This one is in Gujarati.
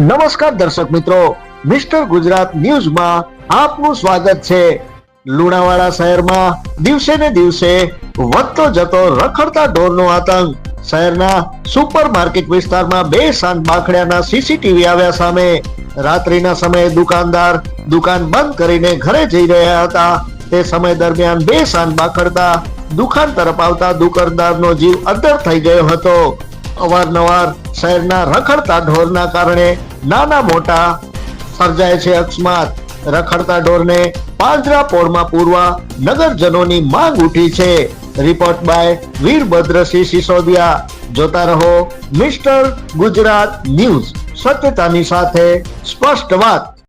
નમસ્કાર દર્શક મિત્રો, મિસ્ટર ગુજરાત ન્યૂઝમાં આપનું સ્વાગત છે. લુણાવાડા શહેરમાં દિવસે ને દિવસે વધતો જતો રખડતા ઢોરનો આતંક. શહેરના સુપર માર્કેટ વિસ્તારમાં બે સાંજ બાખડિયાના સીસીટીવી આવ્યા સામે. રાત્રિના સમયે દુકાનદાર દુકાન બંધ કરીને ઘરે જઈ રહ્યા હતા. તે સમય દરમિયાન બે સાંજ બાખડતા દુકાન તરફ આવતા દુકાનદારનો જીવ અદ્ધર થઈ ગયો હતો. અવારનવાર શહેરના રખડતા ઢોરના કારણે નાના મોટા સર્જાય છે અકસ્માત. રખડતા ઢોરને પાંજરાપોળમાં પૂરવા નગરજનોની માંગ ઉઠી છે. રિપોર્ટ બાય વીરભદ્રસિંહ સિસોદિયા જોતા રહો મિસ્ટર ગુજરાત ન્યૂઝ. સત્યતાની સાથે સ્પષ્ટ વાત.